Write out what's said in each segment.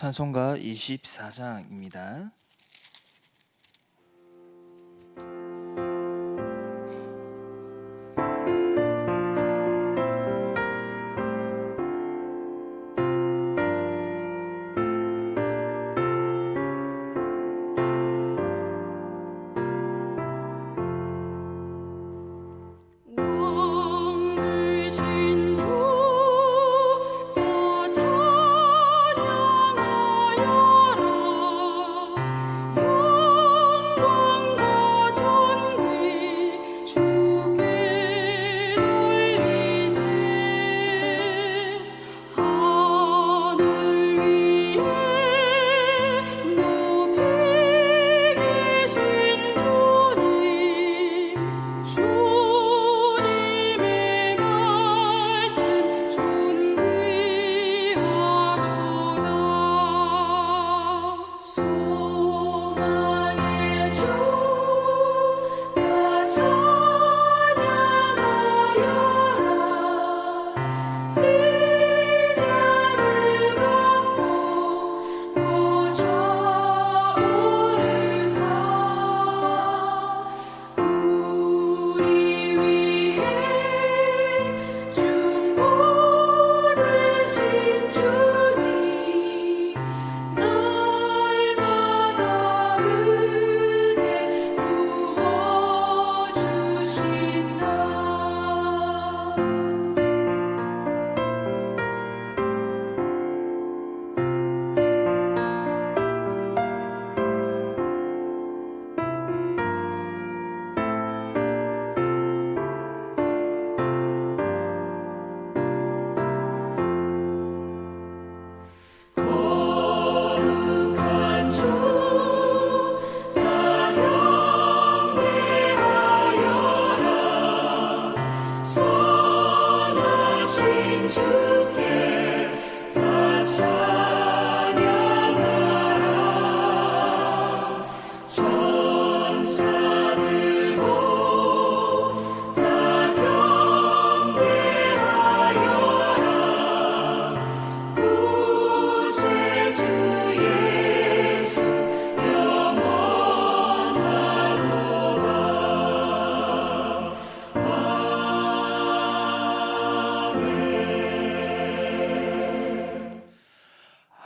찬송가 24장입니다.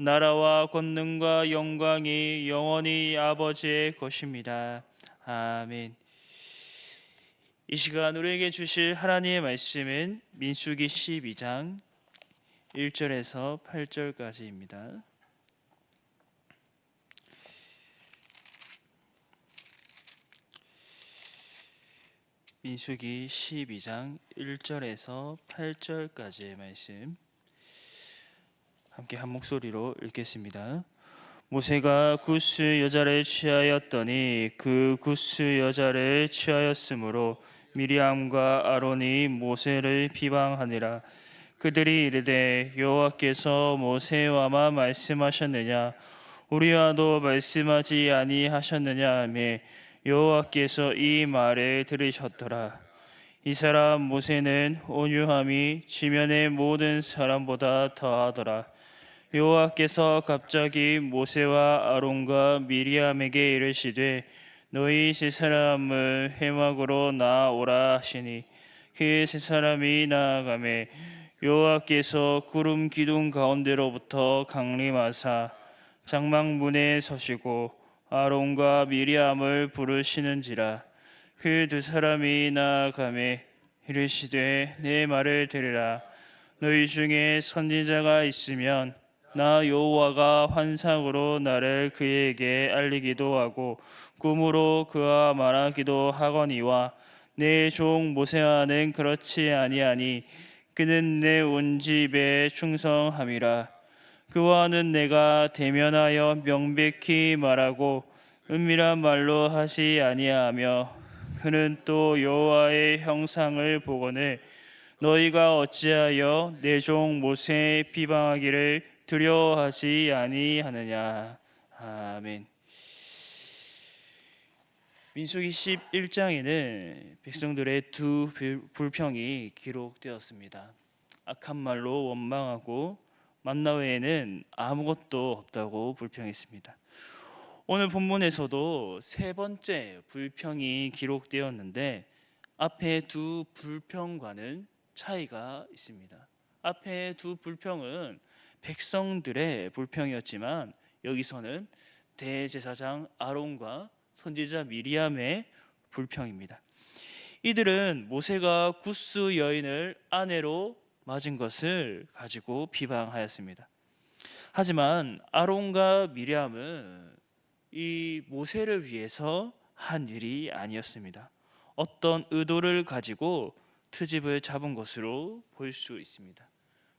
나라와 권능과 영광이 영원히 아버지의 것입니다. 아멘. 이 시간 우리에게 주실 하나님의 말씀은 민수기 12장 1절에서 8절까지입니다. 민수기 12장 1절에서 8절까지의 말씀 함께 한 목소리로 읽겠습니다. 모세가 구스 여자를 취하였더니 그 구스 여자를 취하였으므로 미리암과 아론이 모세를 비방하니라. 그들이 이르되 여호와께서 모세와만 말씀하셨느냐? 우리와도 말씀하지 아니하셨느냐 하며 여호와께서 이 말을 들으셨더라. 이 사람 모세는 온유함이 지면의 모든 사람보다 더하더라 여호와께서 갑자기 모세와 아론과 미리암에게 이르시되 너희 세 사람을 회막으로 나오라 하시니 그 세 사람이 나아가매 여호와께서 구름 기둥 가운데로부터 강림하사 장막문에 서시고 아론과 미리암을 부르시는지라. 그 두 사람이 나아가매 이르시되 내 말을 들으라. 너희 중에 선지자가 있으면 나 여호와가 환상으로 나를 그에게 알리기도 하고 꿈으로 그와 말하기도 하거니와 내 종 모세와는 그렇지 아니하니 그는 내 온 집에 충성함이라. 그와는 내가 대면하여 명백히 말하고 은밀한 말로 하지 아니하며 그는 또 여호와의 형상을 보거늘 너희가 어찌하여 내 종 모세 비방하기를 두려워하지 아니하느냐 아멘. 민수기 11장에는 백성들의 두 불- 불평이 기록되었습니다. 악한 말로 원망하고 만나 외에는 아무것도 없다고 불평했습니다. 오늘 본문에서도 세 번째 불평이 기록되었는데 앞에 두 불평과는 차이가 있습니다. 앞에 두 불평은 백성들의 불평이었지만 여기서는 대제사장 아론과 선지자 미리암의 불평입니다. 이들은 모세가 구스 여인을 아내로 맞은 것을 가지고 비방하였습니다. 하지만 아론과 미리암은 이 모세를 위해서 한 일이 아니었습니다. 어떤 의도를 가지고 트집을 잡은 것으로 볼 수 있습니다.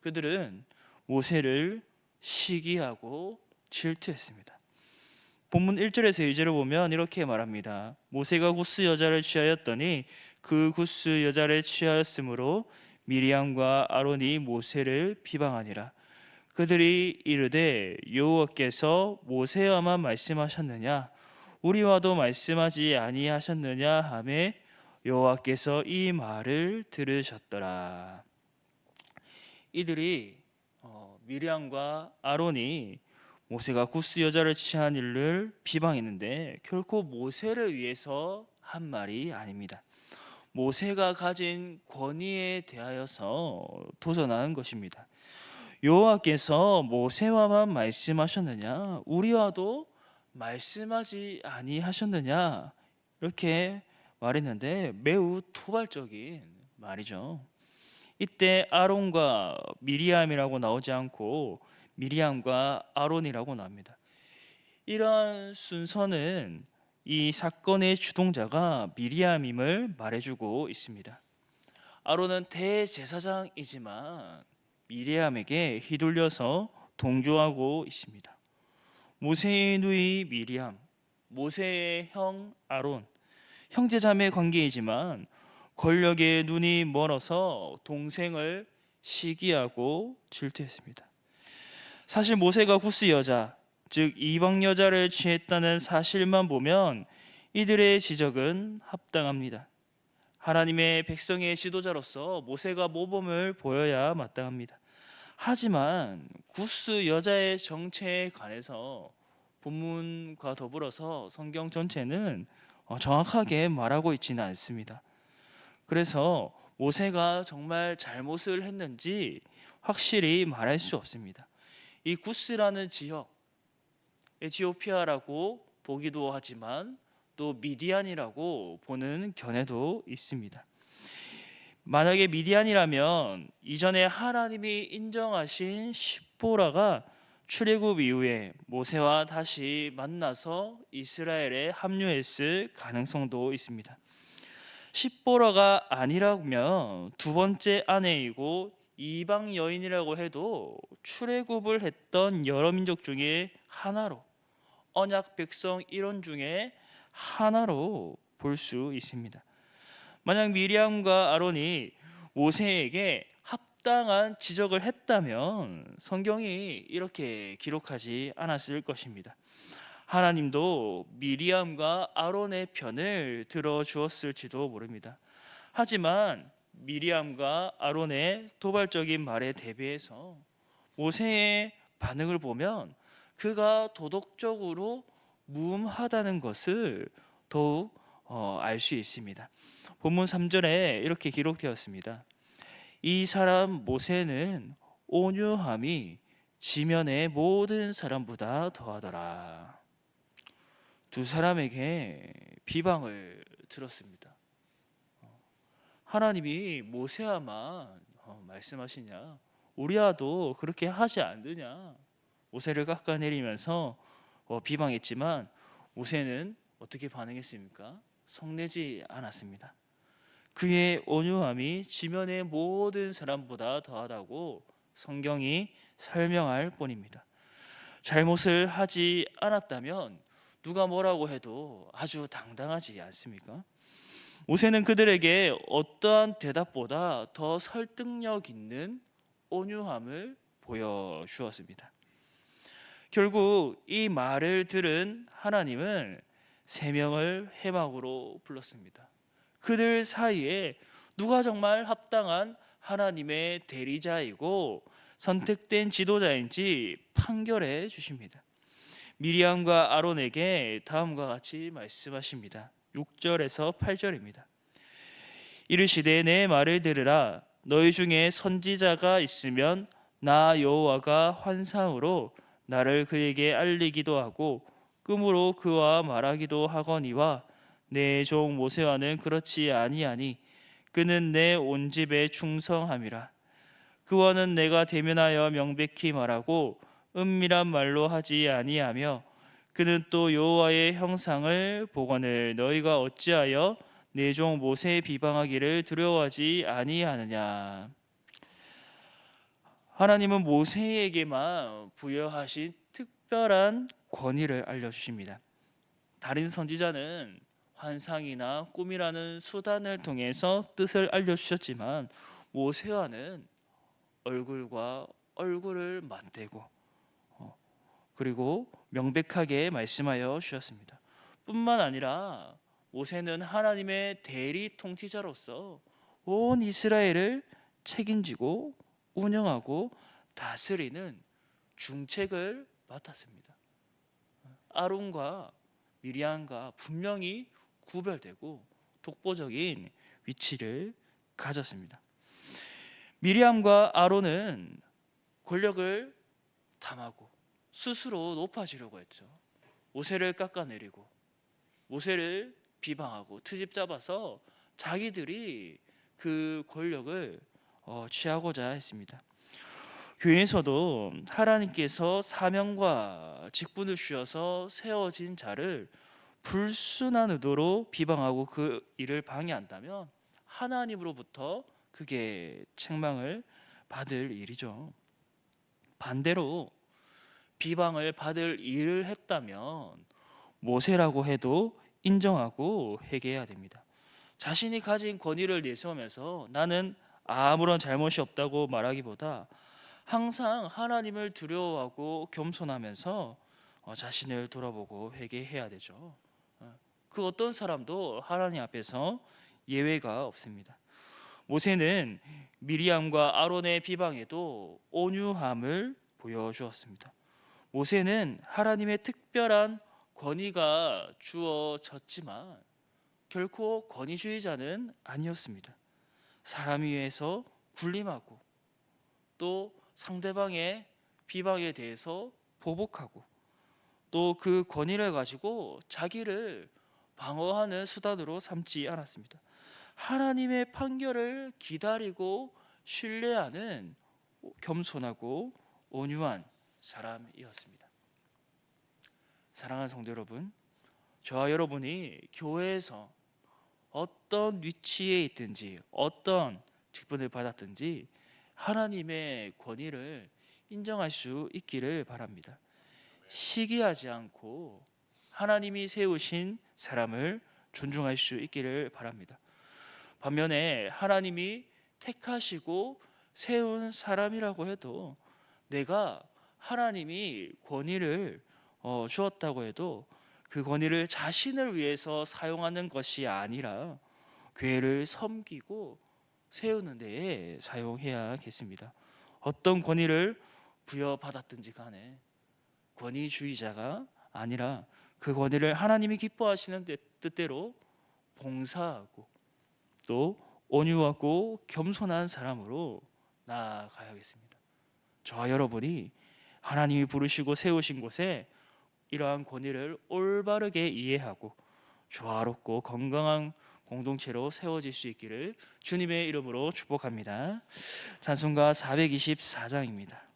그들은 모세를 시기하고 질투했습니다. 본문 1절에서 2절을 보면 이렇게 말합니다. 모세가 구스 여자를 취하였더니 그 구스 여자를 취하였으므로 미리암과 아론이 모세를 비방하니라. 그들이 이르되 여호와께서 모세와만 말씀하셨느냐 우리와도 말씀하지 아니하셨느냐 하매 여호와께서 이 말을 들으셨더라. 이들이 어, 미리암과 아론이 모세가 구스 여자를 취한 일을 비방했는데 결코 모세를 위해서 한 말이 아닙니다. 모세가 가진 권위에 대하여서 도전하는 것입니다. 여호와께서 모세와만 말씀하셨느냐 우리와도 말씀하지 아니하셨느냐 이렇게 말했는데 매우 토발적인 말이죠. 이때 아론과 미리암이라고 나오지 않고 미리암과 아론이라고 나옵니다. 이런 순서는 이 사건의 주동자가 미리암임을 말해주고 있습니다. 아론은 대제사장이지만 미리암에게 휘둘려서 동조하고 있습니다. 모세의 누이 미리암, 모세의 형 아론, 형제자매 관계이지만 권력에 눈이 멀어서 동생을 시기하고 질투했습니다. 사실 모세가 구스 여자, 즉 이방 여자를 취했다는 사실만 보면 이들의 지적은 합당합니다. 하나님의 백성의 지도자로서 모세가 모범을 보여야 마땅합니다. 하지만 구스 여자의 정체에 관해서 본문과 더불어서 성경 전체는 어, 정확하게 말하고 있지는 않습니다. 그래서 모세가 정말 잘못을 했는지 확실히 말할 수 없습니다. 이 구스라는 지역, 에티오피아라고 보기도 하지만 또 미디안이라고 보는 견해도 있습니다. 만약에 미디안이라면 이전에 하나님이 인정하신 십보라가 출애굽 이후에 모세와 다시 만나서 이스라엘에 합류했을 가능성도 있습니다. 십보라가 아니라면 두 번째 아내이고 이방 여인이라고 해도 출애굽을 했던 여러 민족 중에 하나로 언약 백성 일원 중에 하나로 볼 수 있습니다. 만약 미리암과 아론이 모세에게 합당한 지적을 했다면 성경이 이렇게 기록하지 않았을 것입니다. 하나님도 미리암과 아론의 편을 들어 주었을지도 모릅니다. 하지만 미리암과 아론의 도발적인 말에 대비해서 모세의 반응을 보면 그가 도덕적으로 무음하다는 것을 더욱 어, 알수 있습니다. 본문 3절에 이렇게 기록되었습니다. 이 사람 모세는 온유함이 지면의 모든 사람보다 더하더라. 두 사람에게 비방을 들었습니다. 하나님이 모세야만 어, 말씀하시냐? 우리와도 그렇게 하지 않느냐? 모세를 깎아내리면서 어, 비방했지만 모세는 어떻게 반응했습니까? 성내지 않았습니다. 그의 온유함이 지면의 모든 사람보다 더하다고 성경이 설명할 뿐입니다. 잘못을 하지 않았다면 누가 뭐라고 해도 아주 당당하지 않습니까? 모세는 그들에게 어떠한 대답보다 더 설득력 있는 온유함을 보여주었습니다. 결국 이 말을 들은 하나님은 세 명을 회막으로 불렀습니다. 그들 사이에 누가 정말 합당한 하나님의 대리자이고 선택된 지도자인지 판결해 주십니다. 미리암과 아론에게 다음과 같이 말씀하십니다. 6절에서 8절입니다. 이르시되 내 말을 들으라 너희 중에 선지자가 있으면 나 여호와가 환상으로 나를 그에게 알리기도 하고 꿈으로 그와 말하기도 하거니와 내 종 모세와는 그렇지 아니하니 그는 내 온 집에 충성함이라 그와는 내가 대면하여 명백히 말하고 은밀한 말로 하지 아니하며 그는 또 여호와의 형상을 보거늘 너희가 어찌하여 내 종 모세의 비방하기를 두려워하지 아니하느냐 하나님은 모세에게만 부여하신 특별한 권위를 알려주십니다. 다른 선지자는 환상이나 꿈이라는 수단을 통해서 뜻을 알려주셨지만 모세와는 얼굴과 얼굴을 맞대고 어, 그리고 명백하게 말씀하여 주셨습니다. 뿐만 아니라 모세는 하나님의 대리 통치자로서 온 이스라엘을 책임지고 운영하고 다스리는 중책을 맡았습니다. 아론과 미리암과 분명히 구별되고 독보적인 위치를 가졌습니다. 미리암과 아론은 권력을 탐하고 스스로 높아지려고 했죠. 모세를 깎아내리고 모세를 비방하고 트집 잡아서 자기들이 그 권력을 어, 취하고자 했습니다. 교회에서도 하나님께서 사명과 직분을 주셔서 세워진 자를 불순한 의도로 비방하고 그 일을 방해한다면 하나님으로부터 그게 책망을 받을 일이죠. 반대로 비방을 받을 일을 했다면 모세라고 해도 인정하고 회개해야 됩니다. 자신이 가진 권위를 내세우면서 나는 아무런 잘못이 없다고 말하기보다 항상 하나님을 두려워하고 겸손하면서 어, 자신을 돌아보고 회개해야 되죠. 어, 그 어떤 사람도 하나님 앞에서 예외가 없습니다. 모세는 미리암과 아론의 비방에도 온유함을 보여주었습니다. 모세는 하나님의 특별한 권위가 주어졌지만 결코 권위주의자는 아니었습니다. 사람 위에서 군림하고 또 상대방의 비방에 대해서 보복하고 또 그 권위를 가지고 자기를 방어하는 수단으로 삼지 않았습니다. 하나님의 판결을 기다리고 신뢰하는 겸손하고 온유한 사람이었습니다. 사랑하는 성도 여러분, 저와 여러분이 교회에서 어떤 위치에 있든지 어떤 직분을 받았든지 하나님의 권위를 인정할 수 있기를 바랍니다. 시기하지 않고 하나님이 세우신 사람을 존중할 수 있기를 바랍니다. 반면에 하나님이 택하시고 세운 사람이라고 해도 내가 하나님이 권위를 어, 주었다고 해도 그 권위를 자신을 위해서 사용하는 것이 아니라 교회를 섬기고 세우는 데에 사용해야겠습니다. 어떤 권위를 부여받았든지 간에 권위주의자가 아니라 그 권위를 하나님이 기뻐하시는 뜻대로 봉사하고 또 온유하고 겸손한 사람으로 나아가야겠습니다. 저와 여러분이 하나님이 부르시고 세우신 곳에 이러한 권위를 올바르게 이해하고 조화롭고 건강한 공동체로 세워질 수 있기를 주님의 이름으로 축복합니다. 찬송가 424장입니다.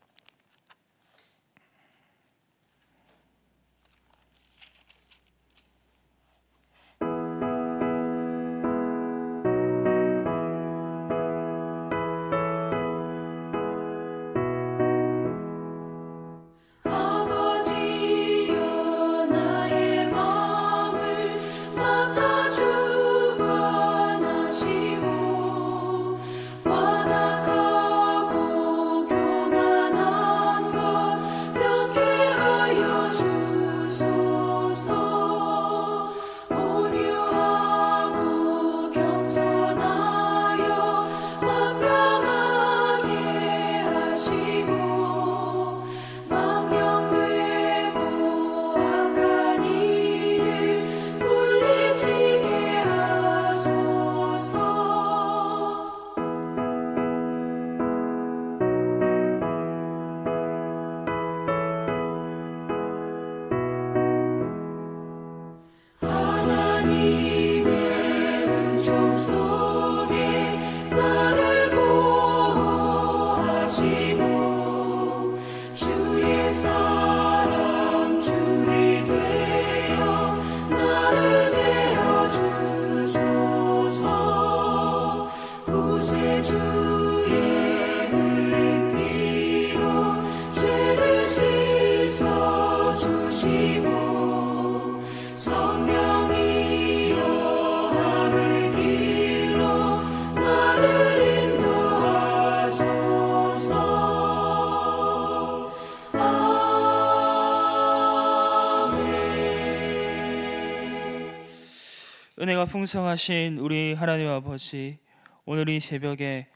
은혜가 풍성하신 우리 하나님 아버지 오늘 이 새벽에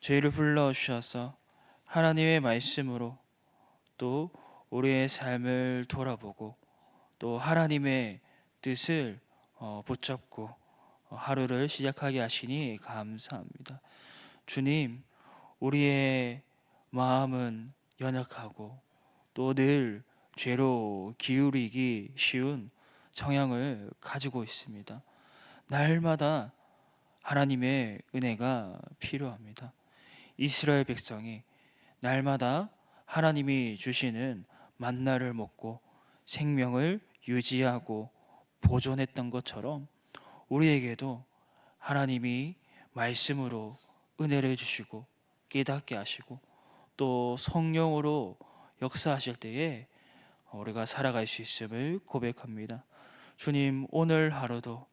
저희를 불러 주셔서 하나님의 말씀으로 또 우리의 삶을 돌아보고 또 하나님의 뜻을 어, 붙잡고 어, 하루를 시작하게 하시니 감사합니다. 주님, 우리의 마음은 연약하고 또 늘 죄로 기울이기 쉬운 성향을 가지고 있습니다. 날마다 하나님의 은혜가 필요합니다. 이스라엘 백성이 날마다 하나님이 주시는 만나를 먹고 생명을 유지하고 보존했던 것처럼 우리에게도 하나님이 말씀으로 은혜를 주시고 깨닫게 하시고 또 성령으로 역사하실 때에 우리가 살아갈 수 있음을 고백합니다. 주님, 오늘 하루도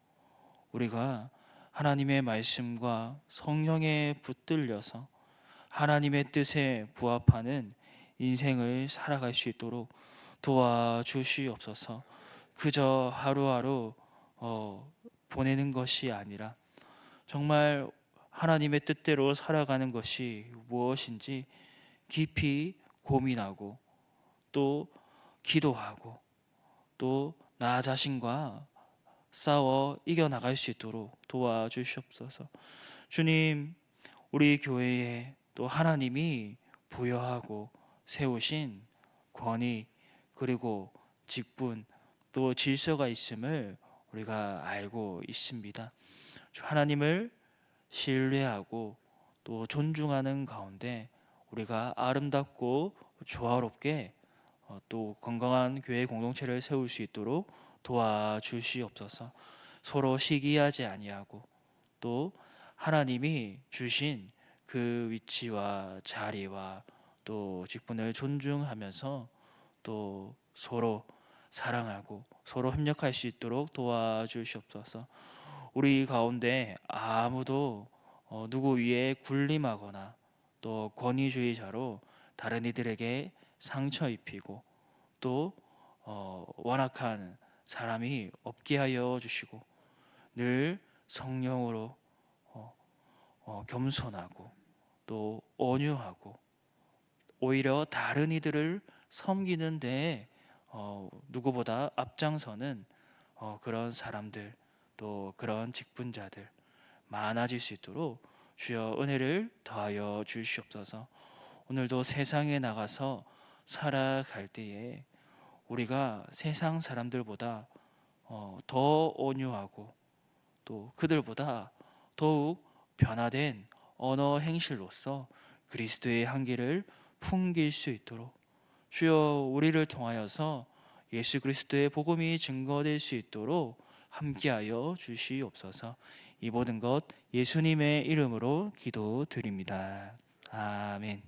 우리가 하나님의 말씀과 성령에 붙들려서 하나님의 뜻에 부합하는 인생을 살아갈 수 있도록 도와주시옵소서. 그저 하루하루 어, 보내는 것이 아니라 정말 하나님의 뜻대로 살아가는 것이 무엇인지 깊이 고민하고 또 기도하고 또 나 자신과 싸워 이겨나갈 수 있도록 도와주시옵소서. 주님, 우리 교회에 또 하나님이 부여하고 세우신 권위 그리고 직분 또 질서가 있음을 우리가 알고 있습니다. 주 하나님을 신뢰하고 또 존중하는 가운데 우리가 아름답고 조화롭게 어, 또 건강한 교회 공동체를 세울 수 있도록 도와주시옵소서. 서로 시기하지 아니하고 또 하나님이 주신 그 위치와 자리와 또 직분을 존중하면서 또 서로 사랑하고 서로 협력할 수 있도록 도와주시옵소서. 우리 가운데 아무도 어, 누구 위에 군림하거나 또 권위주의자로 다른 이들에게 상처 입히고 또 어, 완악한 사람이 없게 하여 주시고 늘 성령으로 어, 어, 겸손하고 또 온유하고 오히려 다른 이들을 섬기는 데 어, 누구보다 앞장서는 어, 그런 사람들 또 그런 직분자들 많아질 수 있도록 주여 은혜를 더하여 주시옵소서. 오늘도 세상에 나가서 살아갈 때에 우리가 세상 사람들보다 어, 더 온유하고 또 그들보다 더욱 변화된 언어 행실로서 그리스도의 한계를 풍길 수 있도록 주여 우리를 통하여서 예수 그리스도의 복음이 증거될 수 있도록 함께하여 주시옵소서. 이 모든 것 예수님의 이름으로 기도드립니다. 아멘.